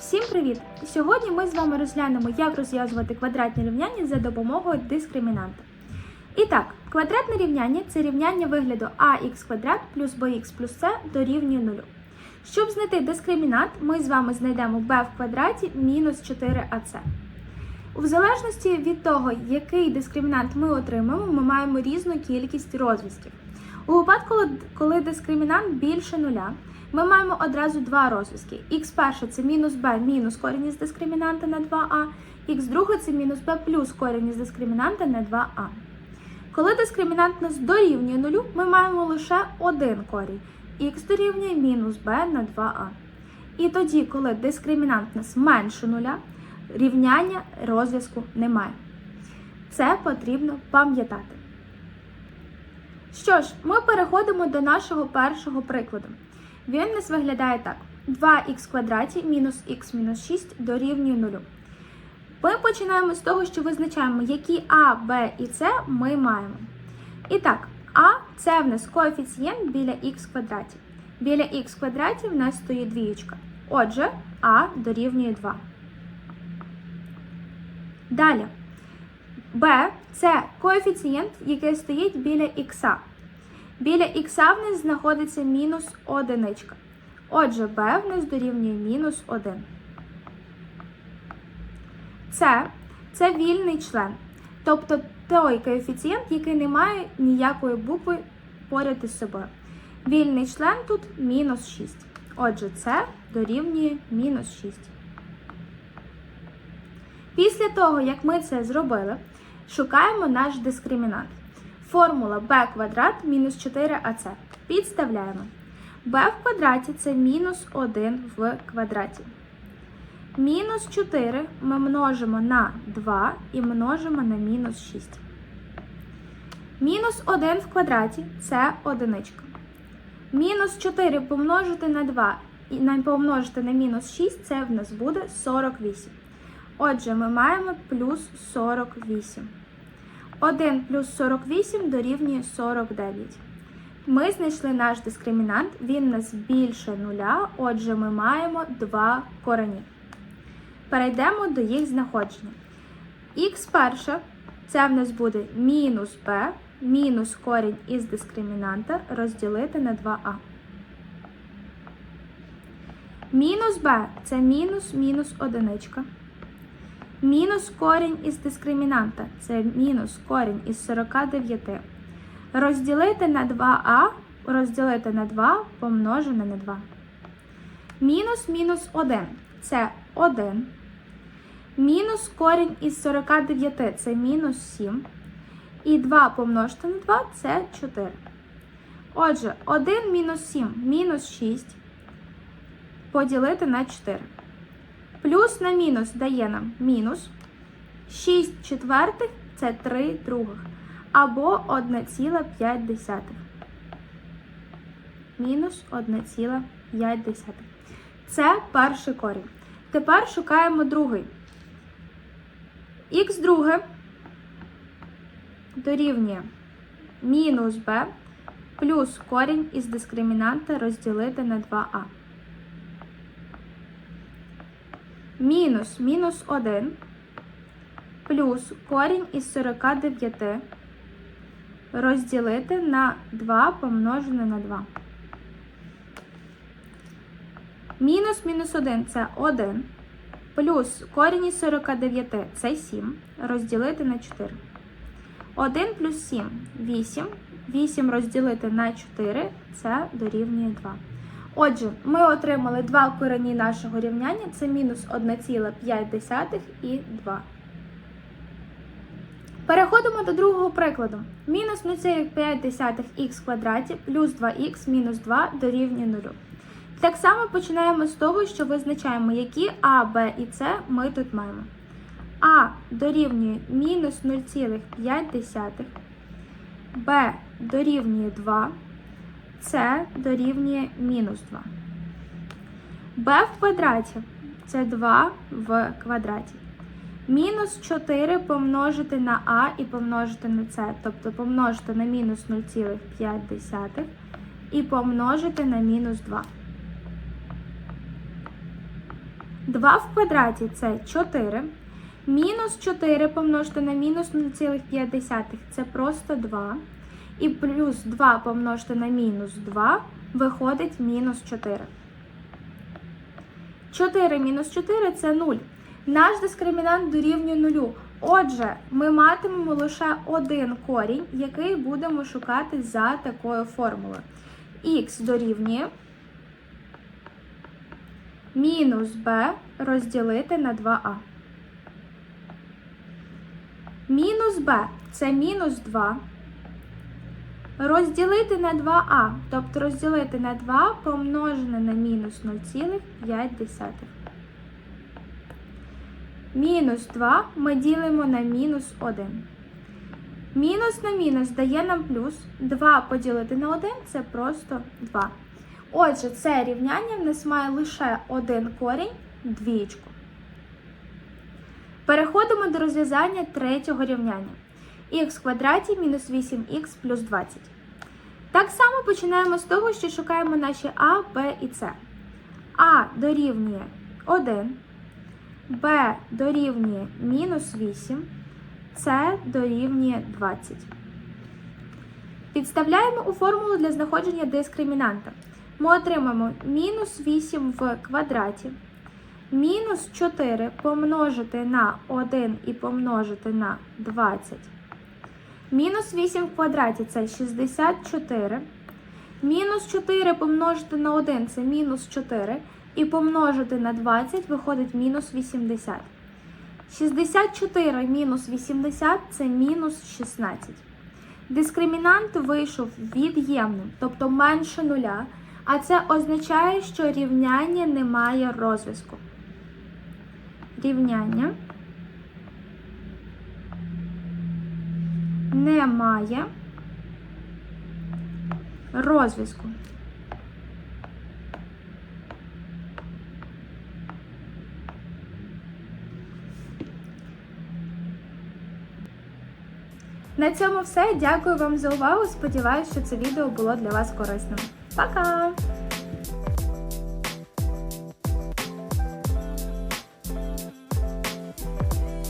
Всім привіт! Сьогодні ми з вами розглянемо, як розв'язувати квадратні рівняння за допомогою дискримінанта. І так, квадратне рівняння це рівняння вигляду ax квадрат плюс bx плюс c дорівнює 0. Щоб знайти дискримінант, ми з вами знайдемо b в квадраті мінус 4ac. В залежності від того, який дискримінант ми отримаємо, ми маємо різну кількість розв'язків. У випадку, коли дискримінант більше нуля, ми маємо одразу два розв'язки. Х перше це мінус b мінус корінь із дискримінанта на 2а, х друге це мінус b плюс корінь із дискримінанта на 2а. Коли дискримінант нас дорівнює нулю, ми маємо лише один корінь. х дорівнює мінус b на 2а. І тоді, коли дискримінант нас менше нуля, рівняння розв'язку немає. Це потрібно пам'ятати. Що ж, ми переходимо до нашого першого прикладу. Він у нас виглядає так: 2х квадраті мінус х мінус 6 дорівнює 0. Ми починаємо з того, що визначаємо, які а, б і с ми маємо. І так, а це в нас коефіцієнт біля х квадраті. Біля х квадраті в нас стоїть двієчка. Отже, а дорівнює 2. Далі. b це коефіцієнт, який стоїть біля х. Біля х в нас знаходиться мінус одиничка. Отже, b в нас дорівнює мінус 1. Це, це вільний член. Тобто той коефіцієнт, який не має ніякої букви поряд із собою. Вільний член тут мінус 6. Отже, це дорівнює мінус 6. Після того, як ми це зробили, шукаємо наш дискримінант. Формула b квадрат мінус 4ac. Підставляємо. b в квадраті це мінус 1 в квадраті. Мінус 4 ми множимо на 2 і множимо на мінус 6. Мінус 1 в квадраті це одиничка. Мінус 4 помножити на 2 і помножити на мінус 6 це в нас буде 48. Отже, ми маємо плюс 48. 1 плюс 48 дорівнює 49. Ми знайшли наш дискримінант, він у нас більше нуля, отже, ми маємо два корені. Перейдемо до їх знаходження. Х перше, це в нас буде мінус b, мінус корінь із дискримінанта розділити на 2а. Мінус b це мінус мінус одиничка. Мінус корінь із дискримінанта це мінус корінь із 49. Розділити на 2а, розділити на 2 помножене на 2. Мінус мінус 1 це 1. Мінус корінь із 49 це мінус 7. І 2 помножити на 2 це 4. Отже, 1 мінус 7 мінус 6 поділити на 4. Плюс на мінус дає нам мінус 6 четвертих це 3 других. Або 1,5. Мінус 1,5. Це перший корінь. Тепер шукаємо другий. Х друге дорівнює мінус b плюс корінь із дискримінанта розділити на 2а. Мінус мінус 1 плюс корінь із 49 розділити на 2 помножене на 2. Мінус мінус 1 це 1. Плюс корінь із 49 це 7. Розділити на 4. 1 плюс 7 8. 8 розділити на 4 це дорівнює 2. Отже, ми отримали два корені нашого рівняння: це мінус 1,5 і 2. Переходимо до другого прикладу. Мінус 0,5х квадраті плюс 2х мінус 2 дорівнює 0. Так само починаємо з того, що визначаємо, які А, Б і С ми тут маємо. А дорівнює мінус 0,5, Б дорівнює 2, С дорівнює мінус 2. Б в квадраті це 2 в квадраті. Мінус 4 помножити на А і помножити на С, тобто помножити на мінус 0,5 і помножити на мінус 2. 2 в квадраті це 4. Мінус 4 помножити на мінус 0,5 це просто 2. І плюс 2 помножити на мінус 2 виходить мінус 4. 4 мінус 4 це 0. Наш дискримінант дорівнює 0. Отже, ми матимемо лише один корінь, який будемо шукати за такою формулою. Х дорівнює мінус b розділити на 2а. Мінус b це мінус 2. Розділити на 2а, тобто розділити на 2 помножене на мінус 0,5. Мінус 2 ми ділимо на мінус 1. Мінус на мінус дає нам плюс. 2 поділити на 1 це просто 2. Отже, це рівняння в нас має лише один корінь двічку. Переходимо до розв'язання третього рівняння. Х квадраті мінус 8х плюс 20. Так само починаємо з того, що шукаємо наші а, б і с. А дорівнює 1, Б дорівнює мінус 8, С дорівнює 20. Підставляємо у формулу для знаходження дискримінанта. Ми отримаємо мінус 8 в квадраті, мінус 4 помножити на 1 і помножити на 20. Мінус 8 в квадраті це 64. Мінус 4 помножити на 1 це мінус 4. І помножити на 20 виходить мінус 80. 64 мінус 80 це мінус 16. Дискримінант вийшов від'ємним, тобто менше нуля, а це означає, що рівняння не має розв'язку. Рівняння не має розв'язку. На цьому все. Дякую вам за увагу. Сподіваюся, що це відео було для вас корисним. Пока!